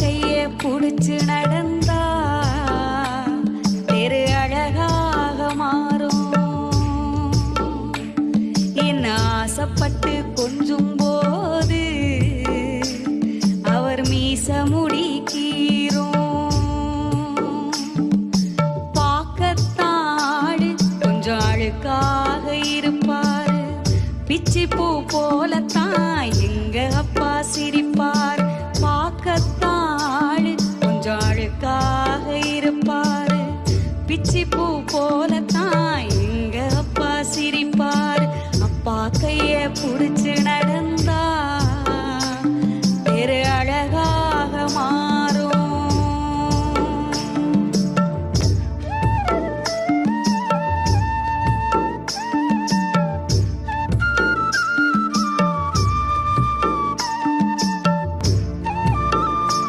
கைய புடிச்சு நடந்தா தெரு அழகாக மாறும். என்ன ஆசைப்பட்டு கொஞ்சும் அவர் மீச முடி கீரும் பார்க்கத்தாடு கொஞ்சம் அழுக்காக இருப்பார். பிச்சி பூ போலத்தான் பிச்சி பூ போலத்தான் எங்க அப்பா சிரிப்பார். அப்பா கைய புடிச்சுன